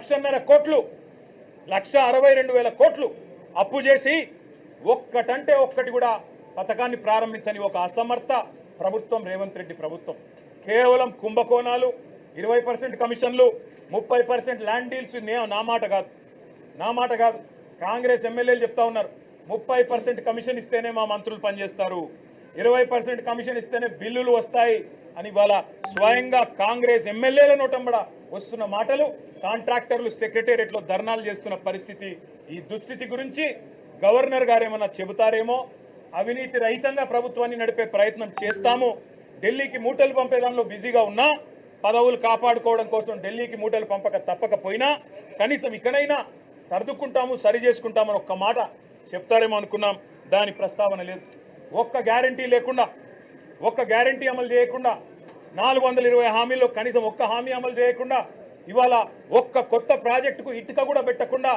లక్షన్నర కోట్లు లక్ష అరవై రెండు వేల కోట్లు అప్పు చేసి ఒక్కటంటే ఒక్కటి కూడా పథకాన్ని ప్రారంభించని ఒక అసమర్థ ప్రభుత్వం రేవంత్ రెడ్డి ప్రభుత్వం. కేవలం కుంభకోణాలు ఇరవై పర్సెంట్ కమిషన్లు ముప్పై పర్సెంట్ ల్యాండ్ డీల్స్ నే- నా మాట కాదు. నా మాట కాదు. కాంగ్రెస్ ఎమ్మెల్యేలు చెప్తా ఉన్నారు ముప్పై పర్సెంట్ కమిషన్ ఇస్తేనే మా మంత్రులు పనిచేస్తారు. ఇరవై పర్సెంట్ కమిషన్ ఇస్తేనే బిల్లులు వస్తాయి అని ఇవాళ స్వయంగా కాంగ్రెస్ ఎమ్మెల్యేల నోటంబడ వస్తున్న మాటలు. కాంట్రాక్టర్లు సెక్రటేరియట్లో ధర్నాలు చేస్తున్న పరిస్థితి ఈ దుస్థితి గురించి గవర్నర్ గారు ఏమన్నా చెబుతారేమో. అవినీతి రహితంగా ప్రభుత్వాన్ని నడిపే ప్రయత్నం చేస్తాము. ఢిల్లీకి మూటలు పంపే దానిలో బిజీగా ఉన్నా పదవులు కాపాడుకోవడం కోసం ఢిల్లీకి మూటలు పంపక తప్పకపోయినా కనీసం ఇకనైనా సర్దుకుంటాము సరి చేసుకుంటామని ఒక్క మాట చెప్తారేమో అనుకున్నాం. దాని ప్రస్తావన లేదు. ఒక్క గ్యారంటీ లేకుండా ఒక్క గ్యారంటీ అమలు చేయకుండా నాలుగు వందల ఇరవై హామీల్లో కనీసం ఒక్క హామీ అమలు చేయకుండా ఇవాళ ఒక్క కొత్త ప్రాజెక్టుకు ఇటుక కూడా పెట్టకుండా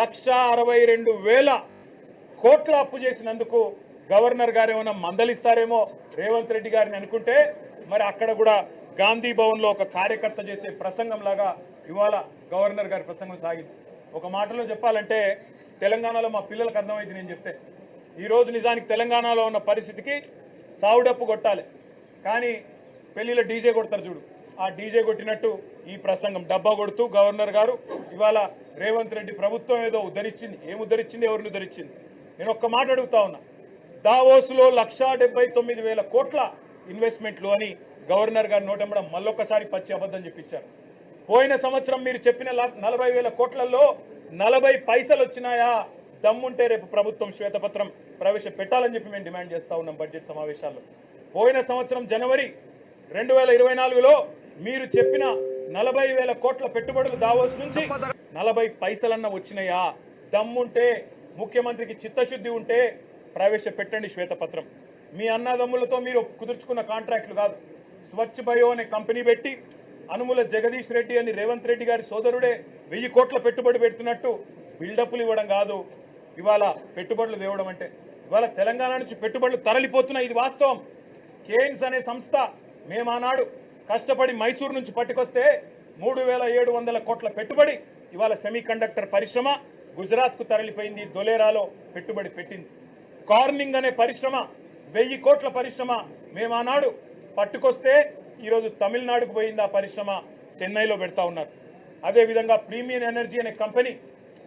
లక్ష అరవై రెండు వేల కోట్ల అప్పు చేసినందుకు గవర్నర్ గారు ఏమైనా మందలిస్తారేమో రేవంత్ రెడ్డి గారిని అనుకుంటే మరి అక్కడ కూడా గాంధీ భవన్లో ఒక కార్యకర్త చేసే ప్రసంగం లాగా ఇవాళ గవర్నర్ గారి ప్రసంగం సాగింది. ఒక మాటలో చెప్పాలంటే తెలంగాణలో మా పిల్లలకు అర్థమైంది నేను చెప్తే. ఈరోజు నిజానికి తెలంగాణలో ఉన్న పరిస్థితికి సావుడప్పు కొట్టాలి. కానీ పెళ్ళిలో డీజే కొడతారు చూడు. ఆ డీజే కొట్టినట్టు ఈ ప్రసంగం డబ్బా కొడుతూ గవర్నర్ గారు ఇవాళ రేవంత్ రెడ్డి ప్రభుత్వం ఏదో ఉద్ధరించింది. ఏమి ఉద్ధరించింది? ఎవరిని ఉద్ధరించింది? నేను ఒక్క మాట అడుగుతా ఉన్నా. దావోసులో లక్షా డెబ్బై తొమ్మిది వేల కోట్ల ఇన్వెస్ట్మెంట్లు అని గవర్నర్ గారు నోటెంబడం మళ్ళొక్కసారి పచ్చి అబద్ధం చెప్పించారు పోయిన సంవత్సరం మీరు చెప్పిన నలభై వేల కోట్లలో నలభై పైసలు వచ్చినాయా దమ్ముంటే రేపు ప్రభుత్వం శ్వేతపత్రం ప్రవేశపెట్టాలని చెప్పి మేము డిమాండ్ చేస్తూ ఉన్నాం బడ్జెట్ సమావేశాల్లో. పోయిన సంవత్సరం జనవరి రెండు వేల ఇరవై నాలుగులో మీరు చెప్పిన నలభై వేల కోట్ల పెట్టుబడులు దావోస్ నుంచి నలభై పైసలన్న వచ్చినాయా? దమ్ముంటే ముఖ్యమంత్రికి చిత్తశుద్ధి ఉంటే ప్రవేశపెట్టండి శ్వేతపత్రం. మీ అన్నదమ్ములతో మీరు కుదుర్చుకున్న కాంట్రాక్టులు కాదు. స్వచ్ఛ బయో అనే కంపెనీ పెట్టి అనుముల జగదీష్ రెడ్డి అని రేవంత్ రెడ్డి గారి సోదరుడే వెయ్యి కోట్ల పెట్టుబడి పెడుతున్నట్టు బిల్డప్లు ఇవ్వడం కాదు. ఇవాళ పెట్టుబడులు తేవడం అంటే ఇవాళ తెలంగాణ నుంచి పెట్టుబడులు తరలిపోతున్నాయి ఇది వాస్తవం. కేయిన్స్ అనే సంస్థ మేమానాడు కష్టపడి మైసూరు నుంచి పట్టుకొస్తే మూడు వేల ఏడు వందల కోట్ల పెట్టుబడి ఇవాళ సెమీ కండక్టర్ పరిశ్రమ గుజరాత్కు తరలిపోయింది దొలేరాలో పెట్టుబడి పెట్టింది. కార్నింగ్ అనే పరిశ్రమ వెయ్యి కోట్ల పరిశ్రమ మేమానాడు పట్టుకొస్తే ఈరోజు తమిళనాడుకు పోయింది ఆ పరిశ్రమ చెన్నైలో పెడతా ఉన్నారు. అదేవిధంగా ప్రీమియం ఎనర్జీ అనే కంపెనీ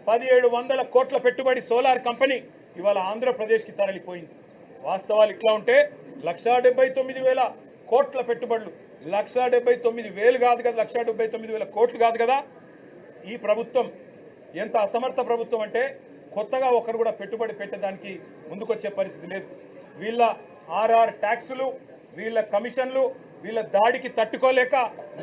పదిహేడు వందల కోట్ల పెట్టుబడి సోలార్ కంపెనీ ఇవాళ ఆంధ్రప్రదేశ్కి తరలిపోయింది. వాస్తవాలు ఇట్లా ఉంటే లక్షా డెబ్బై తొమ్మిది వేల కోట్ల పెట్టుబడులు. లక్షా డెబ్బై తొమ్మిది వేలు కాదు కదా లక్షా డెబ్బై తొమ్మిది వేల కోట్లు కాదు కదా. ఈ ప్రభుత్వం ఎంత అసమర్థ ప్రభుత్వం అంటే కొత్తగా ఒకరు కూడా పెట్టుబడి పెట్టడానికి ముందుకొచ్చే పరిస్థితి లేదు. వీళ్ళ ఆర్ఆర్ ట్యాక్సులు వీళ్ళ కమిషన్లు వీళ్ళ దాడికి తట్టుకోలేక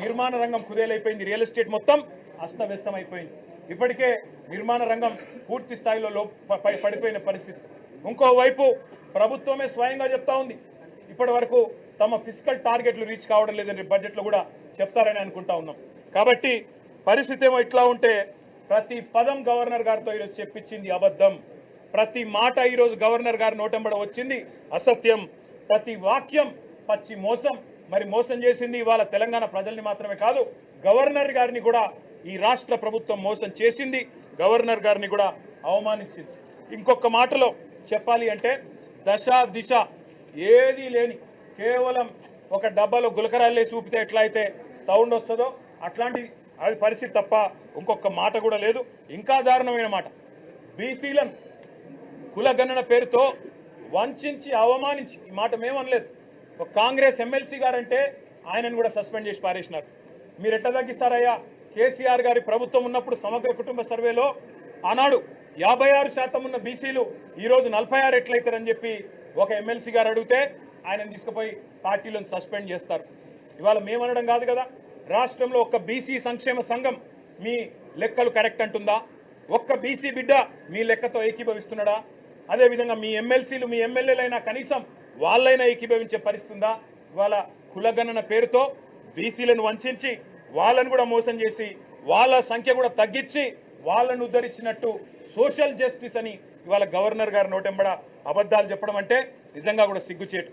నిర్మాణ రంగం కుదేలైపోయింది. రియల్ ఎస్టేట్ మొత్తం అస్తవ్యస్తం అయిపోయింది ఇప్పటికే నిర్మాణ రంగం పూర్తి స్థాయిలో లో పడిపోయిన పరిస్థితి. ఇంకోవైపు ప్రభుత్వమే స్వయంగా చెప్తా ఉంది. ఇప్పటి వరకు తమ ఫిజికల్ టార్గెట్లు రీచ్ కావడం లేదని బడ్జెట్లో కూడా చెప్తారని అనుకుంటా ఉన్నాం. కాబట్టి పరిస్థితి ఏమో ఇట్లా ఉంటే ప్రతి పదం గవర్నర్ గారితో ఈరోజు చెప్పించింది అబద్ధం. ప్రతి మాట ఈరోజు గవర్నర్ గారి నోటెంబడ వచ్చింది. అసత్యం. ప్రతి వాక్యం పచ్చి మోసం. మరి మోసం చేసింది ఇవాళ తెలంగాణ ప్రజల్ని మాత్రమే కాదు గవర్నర్ గారిని కూడా ఈ రాష్ట్ర ప్రభుత్వం మోసం చేసింది. గవర్నర్ గారిని కూడా అవమానించింది. ఇంకొక మాటలో చెప్పాలి అంటే దశ దిశ ఏదీ లేని కేవలం ఒక డబ్బాలో గులకరాళ్ళే చూపితే ఎట్లయితే సౌండ్ వస్తుందో అట్లాంటి అది పరిస్థితి తప్ప ఇంకొక మాట కూడా లేదు. ఇంకా దారుణమైన మాట. బీసీలను కులగణన పేరుతో వంచి అవమానించి ఈ మాట మేమనలేదు. ఒక కాంగ్రెస్ ఎమ్మెల్సీ గారంటే ఆయనను కూడా సస్పెండ్ చేసి పారేసినారు. మీరు ఎట్లా తగ్గిస్తారయ్యా? కేసీఆర్ గారి ప్రభుత్వం ఉన్నప్పుడు సమగ్ర కుటుంబ సర్వేలో ఆనాడు యాభై ఆరు శాతం ఉన్న బీసీలు ఈరోజు నలభై ఆరు ఎట్లయితారని చెప్పి ఒక ఎమ్మెల్సీ గారు అడిగితే ఆయనను తీసుకుపోయి పార్టీలను సస్పెండ్ చేస్తారు. ఇవాళ మేమనడం కాదు కదా రాష్ట్రంలో ఒక్క బీసీ సంక్షేమ సంఘం మీ లెక్కలు కరెక్ట్ అంటుందా? ఒక్క బీసీ బిడ్డ మీ లెక్కతో ఏకీభవిస్తున్నాడా? అదేవిధంగా మీ ఎమ్మెల్సీలు మీ ఎమ్మెల్యేలైనా కనీసం వాళ్ళైనా ఏకీభవించే పరిస్థితి ఉందా? ఇవాళ కులగణన పేరుతో బీసీలను వంచి వాళ్ళను కూడా మోసం చేసి వాళ్ళ సంఖ్య కూడా తగ్గించి వాళ్ళను ఉద్ధరించినట్టు సోషల్ జస్టిస్ అని ఇవాళ గవర్నర్ గారు నోటెంబడ అబద్ధాలు చెప్పడం అంటే నిజంగా కూడా సిగ్గుచేటు.